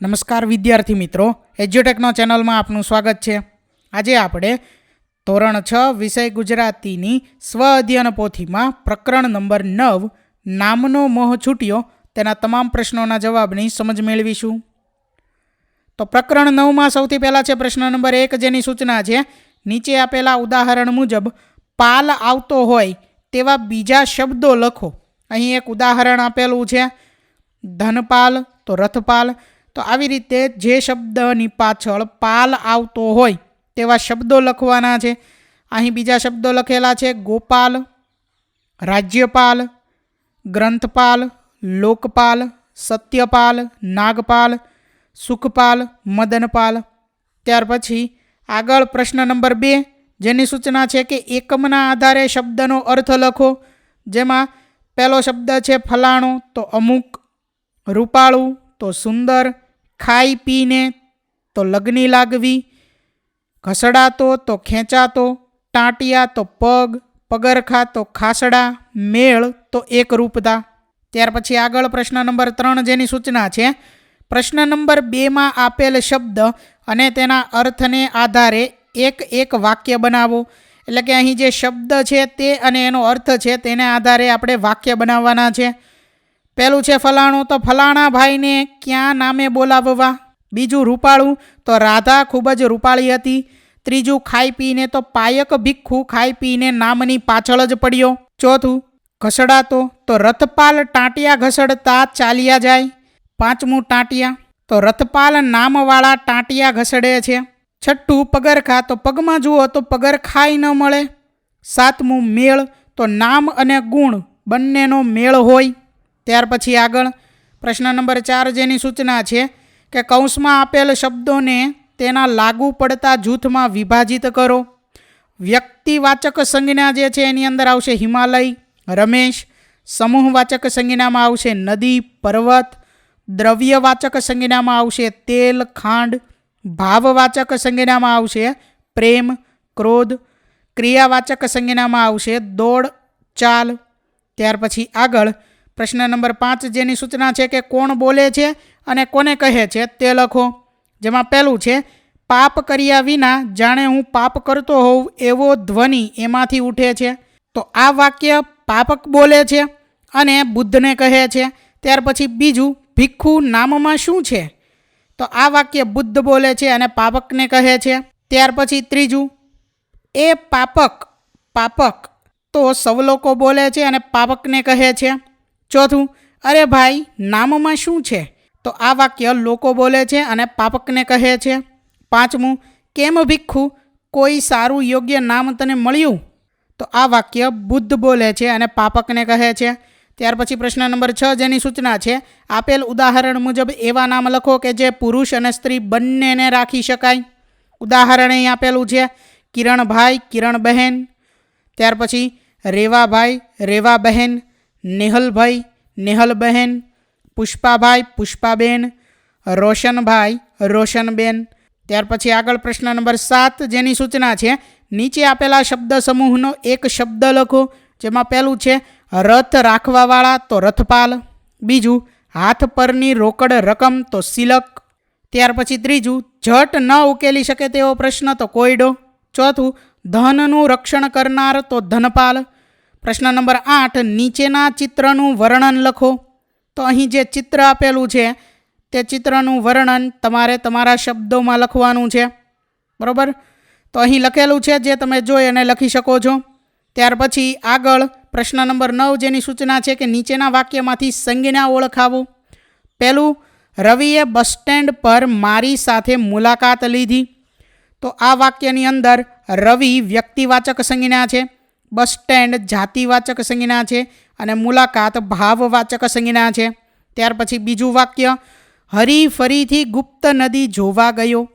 નમસ્કાર વિદ્યાર્થી મિત્રો એજ્યુટેકનો ચેનલમાં આપનું સ્વાગત છે. આજે આપણે ધોરણ છ વિષય ગુજરાતીની સ્વ અધ્યયન પોથીમાં પ્રકરણ નંબર નવ, નામનો મોહ છૂટ્યો, તેના તમામ પ્રશ્નોના જવાબની સમજ મેળવીશું. તો પ્રકરણ નવમાં સૌથી પહેલાં છે પ્રશ્ન નંબર એક, જેની સૂચના છે, નીચે આપેલા ઉદાહરણ મુજબ, પાલ આવતો હોય તેવા બીજા શબ્દો લખો. અહીં એક ઉદાહરણ આપેલું છે, ધનપાલ તો રથપાલ તો આવી રીતે જે શબ્દની પાછળ પાલ આવતો હોય તેવા શબ્દો લખવાના છે. અહીં બીજા શબ્દો લખેલા છે. ગોપાલ, રાજ્યપાલ, ગ્રંથપાલ, લોકપાલ, સત્યપાલ, નાગપાલ, સુખપાલ, મદનપાલ. ત્યાર પછી આગળ પ્રશ્ન નંબર બે, જેની સૂચના છે કે એકમના આધારે શબ્દનો અર્થ લખો. જેમાં પહેલો શબ્દ છે ફલાણો, તો અમુક. રૂપાળું, તો સુંદર. ખાઈ પીને તો લગની લાગવી, ઘસડાતો તો ખેંચાતો ટાંટિયા તો પગ પગરખા તો ખાસડા, મેળ તો એકરૂપતા ત્યાર પછી આગળ પ્રશ્ન નંબર ત્રણ જેની સૂચના છે, પ્રશ્ન નંબર બેમાં આપેલ શબ્દ અને તેના અર્થને આધારે એક એક વાક્ય બનાવો. એટલે કે અહીં જે શબ્દ છે તે અને એનો અર્થ છે તેને આધારે આપણે વાક્ય બનાવવાના છે. પહેલું છે ફલાણું? તો ફલાણા ભાઈને ક્યાં નામે બોલાવવા? બીજું રૂપાળું? તો રાધા ખૂબ જ રૂપાળી હતી. ત્રીજું, ખાઈ પીને તો પાયક ભીખું ખાઈ પીને નામની પાછળ જ પડ્યો. ચોથું, ઘસડાતો? તો રથપાલ ટાંટિયા ઘસડતા ચાલ્યા જાય. પાંચમું ટાંટિયા? તો રથપાલ નામવાળા ટાંટિયા ઘસડે છે. છઠ્ઠું, પગરખા? તો પગમાં જુઓ તો પગરખાઈ ન મળે. સાતમું, મેળ? તો નામ અને ગુણ બંનેનો મેળ હોય. ત્યાર પછી આગળ પ્રશ્ન નંબર ચાર જેની સૂચના છે કે કૌંસમાં આપેલ શબ્દોને તેના લાગુ પડતા જૂથમાં વિભાજિત કરો. વ્યક્તિવાચક સંજ્ઞા જે છે એની અંદર આવશે હિમાલય, રમેશ, સમૂહવાચક સંજ્ઞામાં આવશે નદી, પર્વત, દ્રવ્યવાચક સંજ્ઞામાં આવશે તેલ, ખાંડ, ભાવવાચક સંજ્ઞામાં આવશે પ્રેમ, ક્રોધ, ક્રિયાવાચક સંજ્ઞામાં આવશે દોડ, ચાલ. ત્યાર પછી આગળ પ્રશ્ન નંબર પાંચ જેની સૂચના છે કે કોણ બોલે છે અને કોને કહે છે તે લખો. જેમાં પહેલું છે, પાપ કર્યા વિના જાણે હું પાપ કરતો હોઉં એવો ધ્વનિ એમાંથી ઉઠે છે. તો આ વાક્ય પાપક બોલે છે અને બુદ્ધને કહે છે. ત્યાર પછી બીજું ભિક્ષુ નામમાં શું છે? તો આ વાક્ય બુદ્ધ બોલે છે અને પાપકને કહે છે. ત્યાર પછી ત્રીજું, એ પાપક પાપક. તો સૌ લોકો બોલે છે અને પાપકને કહે છે. ચોથું, અરે ભાઈ, નામમાં શું છે? તો આ વાક્ય લોકો બોલે છે અને પાપકને કહે છે. પાંચમું, કેમ ભિક્ષુ કોઈ સારું યોગ્ય નામ તને મળ્યું? તો આ વાક્ય બુદ્ધ બોલે છે અને પાપકને કહે છે. ત્યાર પછી પ્રશ્ન નંબર છ જેની સૂચના છે, આપેલ ઉદાહરણ મુજબ એવા નામ લખો કે જે પુરુષ અને સ્ત્રી બંનેને રાખી શકાય. ઉદાહરણ અહીં આપેલું છે, કિરણભાઈ, કિરણબહેન. ત્યાર પછી, રેવાભાઈ, રેવાબહેન. નેહલભાઈ, નેહલબહેન, પુષ્પાભાઈ, પુષ્પાબેન, રોશનભાઈ, રોશનબેન. ત્યાર પછી આગળ પ્રશ્ન નંબર સાત, જેની સૂચના છે, નીચે આપેલા શબ્દ સમૂહનો એક શબ્દ લખો, જેમાં પહેલું છે, રથ રાખવાવાળા તો રથપાલ. બીજું, હાથ પરની રોકડ રકમ તો સિલક. ત્યાર પછી ત્રીજું ઝટ ન ઉકેલી શકે તેવો પ્રશ્ન તો કોયડો. ચોથું, ધનનું રક્ષણ કરનાર તો ધનપાલ. પ્રશ્ન નંબર આઠ, નીચેના ચિત્રનું વર્ણન લખો. તો અહીં જે ચિત્ર આપેલું છે, તે ચિત્રનું વર્ણન તમારે તમારા શબ્દોમાં લખવાનું છે. બરાબર? તો અહીં લખેલું છે, જે તમે જોઈ અને લખી શકો છો. ત્યાર પછી આગળ પ્રશ્ન નંબર નવ જેની સૂચના છે કે નીચેના વાક્યમાંથી સંજ્ઞા ઓળખાવો. પહેલું, રવિએ બસ સ્ટેન્ડ પર મારી સાથે મુલાકાત લીધી. તો આ વાક્યની અંદર રવિ વ્યક્તિવાચક સંજ્ઞા છે. બસ સ્ટેન્ડ જાતિવાચક સંજ્ઞા છે અને મુલાકાત ભાવવાચક સંજ્ઞા છે. ત્યાર પછી બીજું વાક્ય, હરી ફરીથી ગુપ્ત નદી જોવા ગયો.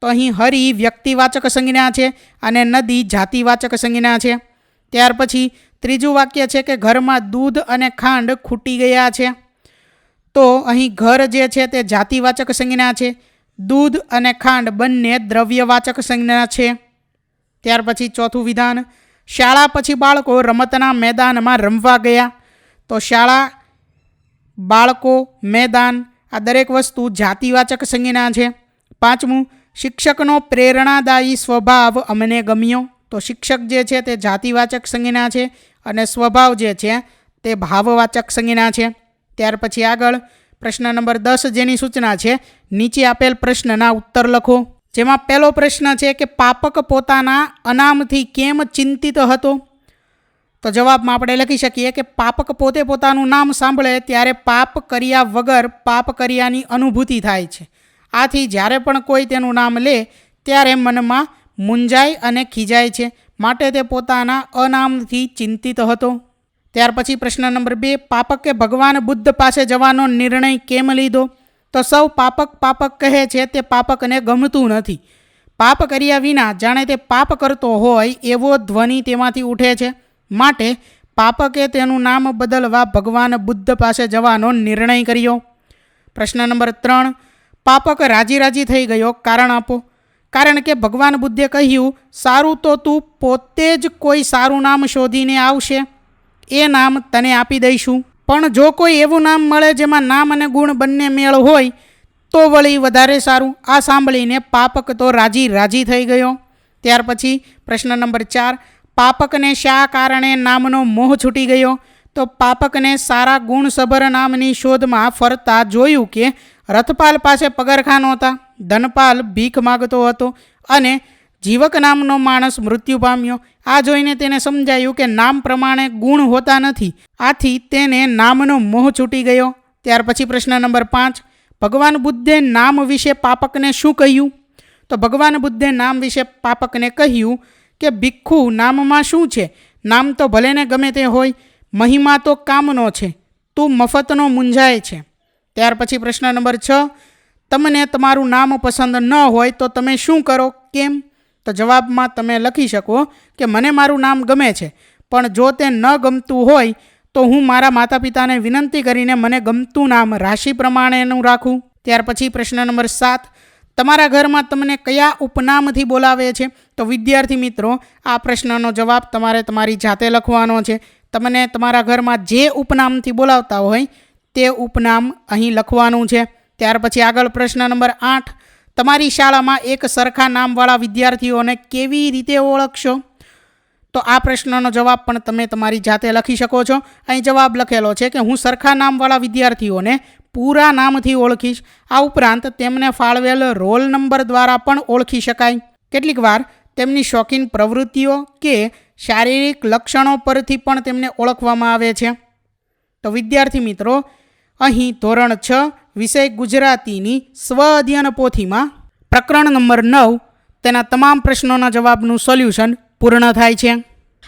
તો અહીં હરી વ્યક્તિવાચક સંજ્ઞા છે અને નદી જાતિવાચક સંજ્ઞા છે. ત્યાર પછી ત્રીજું વાક્ય છે કે ઘરમાં દૂધ અને ખાંડ ખૂટી ગયા છે. તો અહીં ઘર જે છે તે જાતિવાચક સંજ્ઞા છે. દૂધ અને ખાંડ બંને દ્રવ્યવાચક સંજ્ઞા છે. ત્યાર પછી ચોથું વિધાન શાળા પછી બાળકો રમતના મેદાનમાં રમવા ગયા. તો શાળા બાળકો, મેદાન, આ દરેક વસ્તુ જાતિવાચક સંજ્ઞા છે. પાંચમું, શિક્ષકનો પ્રેરણાદાયી સ્વભાવ અમને ગમ્યો. તો શિક્ષક જે છે તે જાતિવાચક સંજ્ઞા છે અને સ્વભાવ જે છે તે ભાવવાચક સંજ્ઞા છે. ત્યાર પછી આગળ પ્રશ્ન નંબર દસ જેની સૂચના છે, નીચે આપેલ પ્રશ્નના ઉત્તર લખો. જેમાં પહેલો પ્રશ્ન છે કે પાપક પોતાના અનામથી કેમ ચિંતિત હતો? તો જવાબમાં આપણે લખી શકીએ કે પાપક પોતે પોતાનું નામ સાંભળે ત્યારે પાપ કર્યા વગર પાપ કર્યાની અનુભૂતિ થાય છે. આથી જ્યારે પણ કોઈ તેનું નામ લે, ત્યારે મનમાં મૂંઝાય અને ખીજાય છે. માટે તે પોતાના અનામથી ચિંતિત હતો. ત્યાર પછી પ્રશ્ન નંબર બે, પાપકે ભગવાન બુદ્ધ પાસે જવાનો નિર્ણય કેમ લીધો? તો સૌ પાપક પાપક કહે છે તે પાપકને ગમતું નથી. પાપ કર્યા વિના જાણે તે પાપ કરતો હોય એવો ધ્વનિ તેમાંથી ઉઠે છે. માટે પાપકે તેનું નામ બદલવા ભગવાન બુદ્ધ પાસે જવાનો નિર્ણય કર્યો. પ્રશ્ન નંબર ત્રણ, પાપક રાજી રાજી થઈ ગયો. કારણ આપો. કારણ કે ભગવાન બુદ્ધે કહ્યું, સારું તો તું પોતે જ કોઈ સારું નામ શોધીને આવશે. એ નામ તને આપી દઈશું. પણ જો કોઈ એવું નામ મળે જેમાં નામ અને ગુણ બંને મેળ હોય, તો વળી વધારે સારું. આ સાંભળીને પાપક તો રાજી રાજી થઈ ગયો. ત્યાર પછી પ્રશ્ન નંબર ચાર, પાપકને શા કારણે નામનો મોહ છૂટી ગયો? તો પાપકને સારા ગુણસભર નામની શોધમાં ફરતા જોયું કે રથપાલ પાસે પગરખા નહોતા. ધનપાલ ભીખ માગતો હતો અને જીવક નામનો માણસ મૃત્યુ પામ્યો. આ જોઈને તેને સમજાયું કે નામ પ્રમાણે ગુણ હોતા નથી. આથી તેને નામનો મોહ છૂટી ગયો. ત્યાર પછી પ્રશ્ન નંબર પાંચ. ભગવાન બુદ્ધે નામ વિશે પાપકને શું કહ્યું? તો ભગવાન બુદ્ધે નામ વિશે પાપકને કહ્યું કે ભિક્ષુ નામમાં શું છે? નામ તો ભલે ને ગમે તે હોય, મહિમા તો કામનો છે. તું મફતનો મૂંઝાય છે. ત્યાર પછી પ્રશ્ન નંબર છ. તમને તમારું નામ પસંદ ન હોય તો તમે શું કરો? કેમ? તો જવાબમાં તમે લખી શકો કે મને મારું નામ ગમે છે, પણ જો તે ન ગમતું હોય તો હું મારા માતા પિતાને વિનંતી કરીને મને ગમતું નામ રાશિ પ્રમાણેનું રાખું. ત્યાર પછી પ્રશ્ન નંબર સાત, તમારા ઘરમાં તમને કયા ઉપનામથી બોલાવે છે? તો વિદ્યાર્થી મિત્રો, આ પ્રશ્નનો જવાબ તમારે તમારી જાતે લખવાનો છે. તમને તમારા ઘરમાં જે ઉપનામથી બોલાવતા હોય તે ઉપનામ અહીં લખવાનું છે. ત્યાર પછી આગળ પ્રશ્ન નંબર આઠ તમારી શાળામાં એક સરખા નામવાળા વિદ્યાર્થીઓને કેવી રીતે ઓળખશો? તો આ પ્રશ્નનો જવાબ પણ તમે તમારી જાતે લખી શકો છો. અહીં જવાબ લખેલો છે કે હું સરખા નામવાળા વિદ્યાર્થીઓને પૂરા નામથી ઓળખીશ. આ ઉપરાંત તેમને ફાળવેલ રોલ નંબર દ્વારા પણ ઓળખી શકાય. કેટલીક વાર તેમની શોખીન પ્રવૃત્તિઓ કે શારીરિક લક્ષણો પરથી પણ તેમને ઓળખવામાં આવે છે. તો વિદ્યાર્થી મિત્રો, અહીં ધોરણ છ વિષય ગુજરાતીની સ્વ અધ્યયન પોથીમાં પ્રકરણ નંબર નવ તેના તમામ પ્રશ્નોના જવાબનું સોલ્યુશન પૂર્ણ થાય છે.